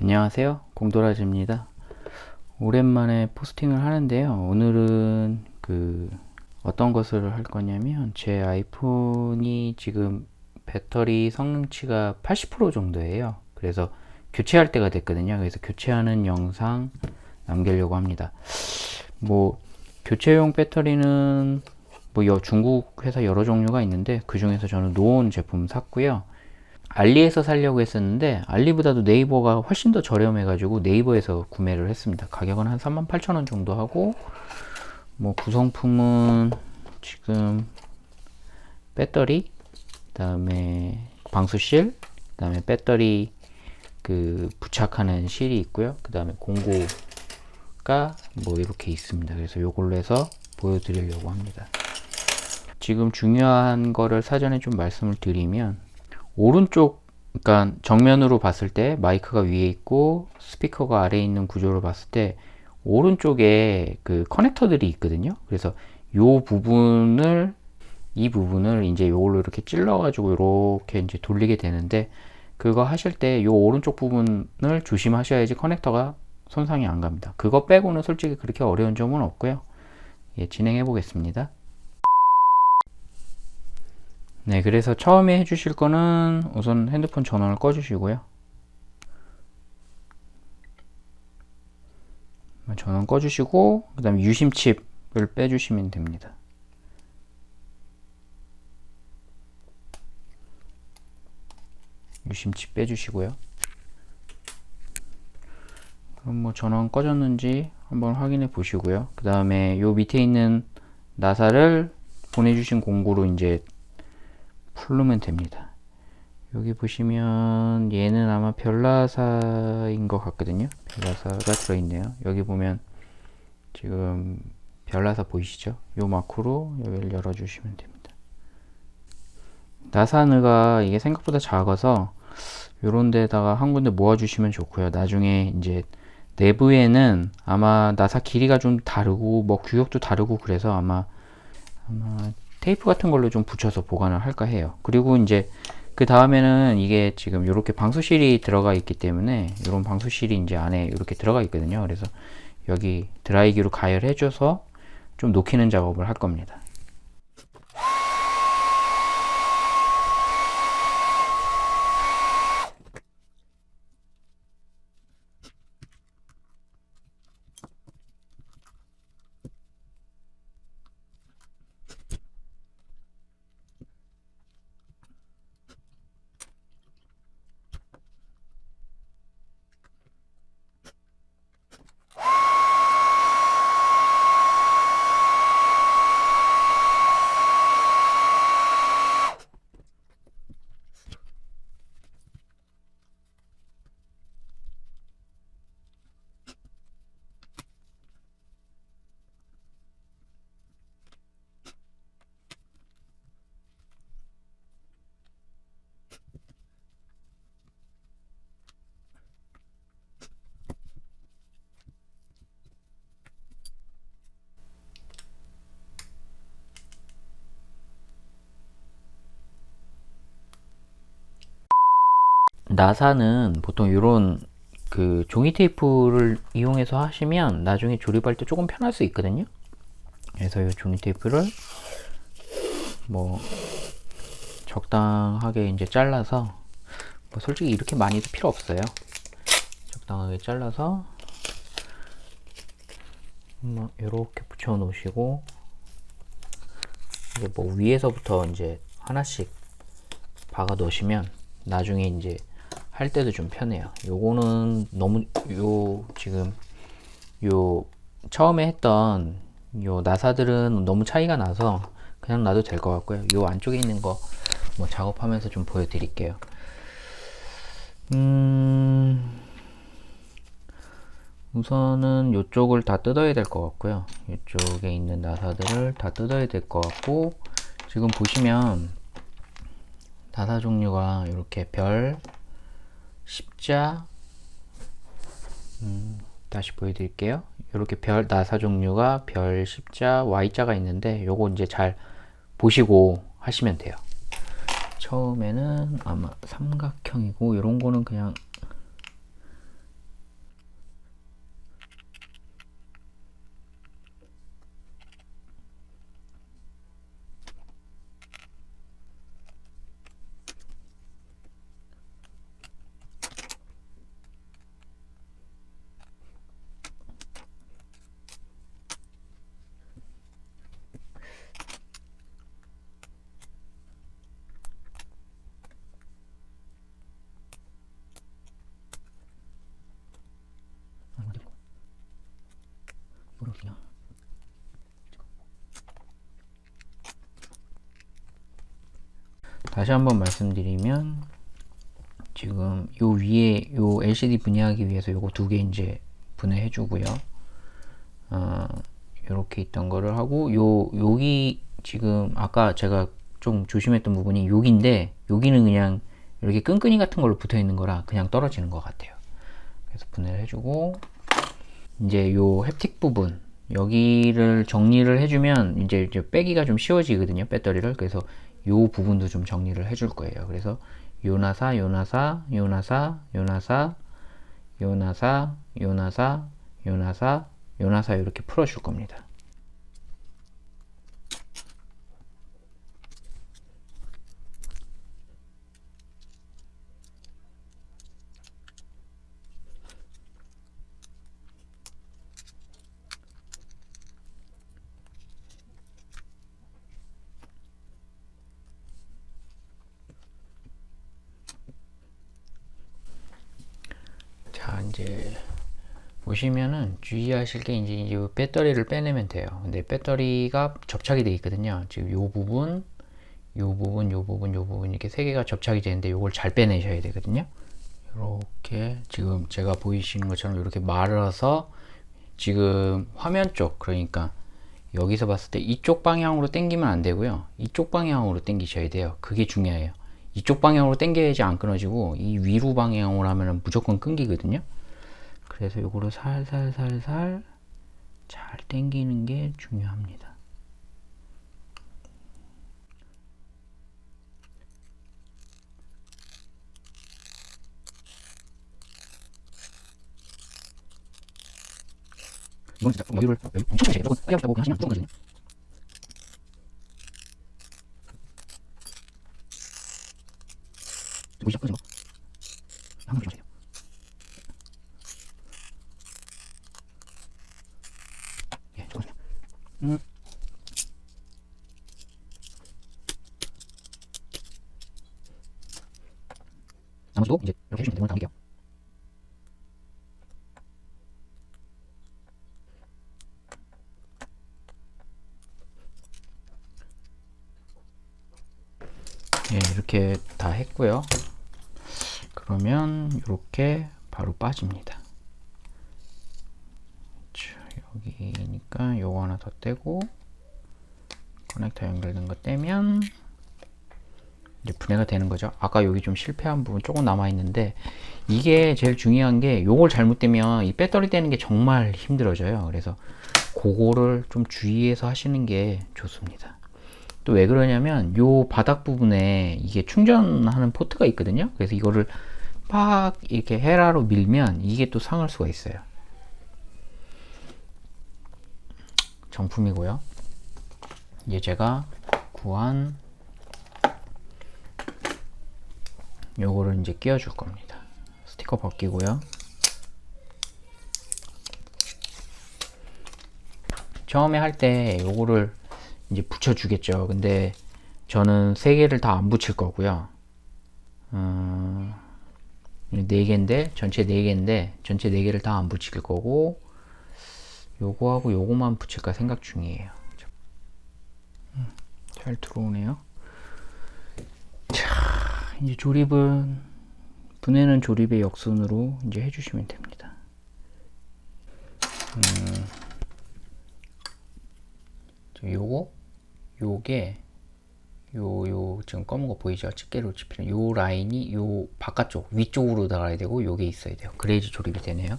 안녕하세요. 공도라지입니다. 오랜만에 포스팅을 하는데요. 오늘은 그 어떤 것을 할 거냐면 제 아이폰이 지금 배터리 성능치가 80% 정도예요. 그래서 교체할 때가 됐거든요. 그래서 교체하는 영상 남기려고 합니다. 뭐 교체용 배터리는 뭐 여- 중국 회사 여러 종류가 있는데 그 중에서 저는 노온 제품 샀고요. 알리에서 살려고 했었는데 알리보다도 네이버가 훨씬 더 저렴해 가지고 네이버에서 구매를 했습니다. 가격은 한 38,000원 정도 하고 뭐 구성품은 지금 배터리, 그 다음에 방수실, 그 다음에 배터리 그 부착하는 실이 있고요. 그 다음에 공구가 뭐 이렇게 있습니다. 그래서 요걸로 해서 보여드리려고 합니다. 지금 중요한 거를 사전에 좀 말씀을 드리면 오른쪽 그러니까 정면으로 봤을 때 마이크가 위에 있고 스피커가 아래에 있는 구조를 봤을 때 오른쪽에 그 커넥터들이 있거든요. 그래서 요 부분을 이 부분을 이제 요걸로 이렇게 찔러 가지고 이렇게 이제 돌리게 되는데 그거 하실 때 요 오른쪽 부분을 조심하셔야지 커넥터가 손상이 안 갑니다. 그거 빼고는 솔직히 그렇게 어려운 점은 없고요. 예, 진행해 보겠습니다. 네, 그래서 처음에 해주실 거는 우선 핸드폰 전원을 꺼주시고요. 전원 꺼주시고, 그 다음에 유심칩을 빼주시면 됩니다. 유심칩 빼주시고요. 그럼 뭐 전원 꺼졌는지 한번 확인해 보시고요. 그 다음에 요 밑에 있는 나사를 보내주신 공구로 이제 풀르면 됩니다. 여기 보시면 얘는 아마 별나사인 것 같거든요. 별나사가 들어있네요. 여기 보면 지금 별나사 보이시죠? 요 마크로 여기를 열어주시면 됩니다. 나사느가 이게 생각보다 작아서 요런 데다가 한 군데 모아주시면 좋고요. 나중에 이제 내부에는 아마 나사 길이가 좀 다르고 뭐 규격도 다르고 그래서 아마 아마 테이프 같은 걸로 좀 붙여서 보관을 할까 해요. 그리고 이제 그 다음에는 이게 지금 이렇게 방수실이 들어가 있기 때문에 이런 방수실이 이제 안에 이렇게 들어가 있거든요. 그래서 여기 드라이기로 가열해줘서 좀 녹이는 작업을 할 겁니다. 나사는 보통 이런 그 종이 테이프를 이용해서 하시면 나중에 조립할 때 조금 편할 수 있거든요. 그래서 이 종이 테이프를 뭐 적당하게 이제 잘라서 뭐 솔직히 이렇게 많이도 필요 없어요. 적당하게 잘라서 뭐 이렇게 붙여 놓으시고 이제 뭐 위에서부터 이제 하나씩 박아 놓으시면 나중에 이제 할 때도 좀 편해요. 요거는 너무 요 지금 요 처음에 했던 요 나사들은 너무 차이가 나서 그냥 놔도 될 것 같고요. 요 안쪽에 있는 거 뭐 작업하면서 좀 보여드릴게요. 음, 우선은 이쪽을 다 뜯어야 될 것 같고요. 이쪽에 있는 나사들을 다 뜯어야 될 것 같고 지금 보시면 나사 종류가 이렇게 별, 십자, 음, 다시 보여드릴게요. 이렇게 별 나사 종류가 별, 십자, Y자가 있는데 요거 이제 잘 보시고 하시면 돼요. 처음에는 아마 삼각형이고 이런 거는 그냥 그렇군요. 다시 한번 말씀드리면 지금 요 위에 요 LCD 분해하기 위해서 요거 두 개 이제 분해해 주고요. 어, 요렇게 있던 거를 하고 요 여기 지금 아까 제가 좀 조심했던 부분이 여기인데 여기는 그냥 이렇게 끈끈이 같은 걸로 붙어 있는 거라 그냥 떨어지는 것 같아요. 그래서 분해를 해주고 이제 요 햅틱 부분 여기를 정리를 해주면 이제, 이제 빼기가 좀 쉬워지거든요 배터리를. 그래서 요 부분도 좀 정리를 해줄 거예요. 그래서 요나사 요나사 요나사 요나사 요나사 요나사 요나사 요나사 이렇게 풀어줄 겁니다 자 이제 보시면은 주의하실 게 이제 이 배터리를 빼내면 돼요. 근데 배터리가 접착이 되어 있거든요. 지금 요 부분, 요 부분, 요 부분, 요 부분 이렇게 세 개가 접착이 되는데 요걸 잘 빼내셔야 되거든요. 이렇게 지금 제가 보이시는 것처럼 이렇게 말아서 지금 화면 쪽 그러니까 여기서 봤을 때 이쪽 방향으로 당기면 안 되고요. 이쪽 방향으로 당기셔야 돼요. 그게 중요해요. 이쪽 방향으로 당겨야지 안 끊어지고 이 위로 방향으로 하면 무조건 끊기거든요. 그래서 요거를 살살살살 잘 당기는 게 중요합니다. 이건 진짜 여유를 여유 엄청 주세요. 여러분 빨리 하고 하시면 무조건 거든요. 보이죠? 끄는 거. 한번 조심하세요. 예, 조금만요. 음. 나머지도 이제 이렇게 해주시면 되는 걸 담을게요. 예, 이렇게 다 했고요. 그러면 이렇게 바로 빠집니다. 자, 여기니까 요거 하나 더 떼고 커넥터 연결된 거 떼면 이제 분해가 되는 거죠. 아까 여기 좀 실패한 부분 조금 남아 있는데 이게 제일 중요한 게 요걸 잘못되면 이 배터리 떼는 게 정말 힘들어져요. 그래서 그거를 좀 주의해서 하시는 게 좋습니다. 또 왜 그러냐면 요 바닥 부분에 이게 충전하는 포트가 있거든요. 그래서 이거를 막 이렇게 헤라로 밀면 이게 또 상할 수가 있어요. 정품이고요. 이제 제가 구한 요거를 이제 끼워 줄 겁니다. 스티커 벗기고요. 처음에 할 때 요거를 이제 붙여 주겠죠. 근데 저는 세 개를 다 안 붙일 거고요. 어, 네 개인데 전체 네 개인데 전체 네 개를 다 안 붙일 거고 요거하고 요거만 붙일까 생각 중이에요. 음, 잘 들어오네요. 자, 이제 조립은 분해는 조립의 역순으로 이제 해주시면 됩니다. 음, 요거 요게 요, 요, 지금 검은 거 보이죠? 집게로 집히는 요 라인이 요 바깥쪽, 위쪽으로 나가야 되고, 요게 있어야 돼요. 그래야지 조립이 되네요.